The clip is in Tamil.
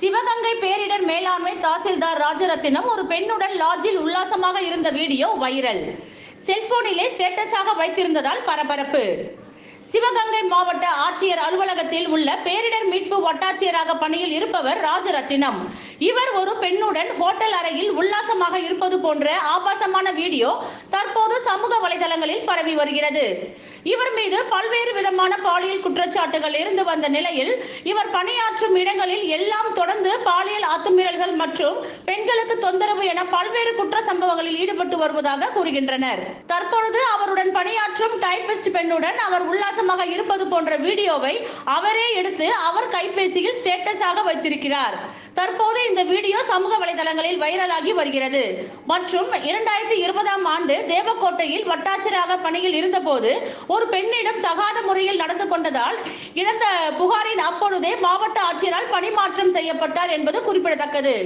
சிவகங்கை பேரிடர் மேலாண்மை தாசில்தார் ராஜரத்தினம் ஒரு பெண்ணுடன் லாட்ஜில் உல்லாசமாக இருந்த வீடியோ வைரல். செல்போனிலே ஸ்டேட்டஸாக வைத்திருந்ததால் பரபரப்பு. சிவகங்கை மாவட்ட ஆட்சியர் அலுவலகத்தில் உள்ள பேரிடர் மீட்பு வட்டாட்சியராக பணியில் இருப்பவர் ராஜரத்தினம். இவர் ஒரு பெண்ணுடன் ஹோட்டல் அறையில் உல்லாசமாக இருப்பது போன்ற ஆபாசமான வீடியோ தற்போது சமூக வலைதளங்களில் பரவி வருகிறது. இவர் மீது பல்வேறு விதமான பாலியல் குற்றச்சாட்டுகள் இருந்து வந்த நிலையில் இவர் பணியாற்றும் இடங்களில் எல்லாம் தொடர்ந்து பாலியல் அத்துமீறல்கள் மற்றும் பெண்களுக்கு தொந்தரவு என பல்வேறு குற்ற சம்பவங்களில் ஈடுபட்டு வருவதாக கூறுகின்றனர். தற்பொழுது மற்றும் டைபிஸ்ட் பெண்ணுடன் அவர் உல்லாசமாக இருப்பது போன்ற வீடியோவை அவரே எடுத்து அவர் கைபேசியில் ஸ்டேட்டஸாக வைத்திருக்கிறார். தற்போது இந்த வீடியோ சமூக வலைதளங்களில் வைரலாகி வருகிறது. மற்றும் இரண்டாயிரத்தி இருபதாம் ஆண்டு தேவக்கோட்டையில் வட்டாட்சியராக பணியில் இருந்தபோது ஒரு பெண்ணிடம் தகாத முறையில் நடந்து கொண்டதால் இழந்த புகாரின் அப்பொழுதே மாவட்ட ஆட்சியரால் பணிமாற்றம் செய்யப்பட்டார் என்பது குறிப்பிடத்தக்கது.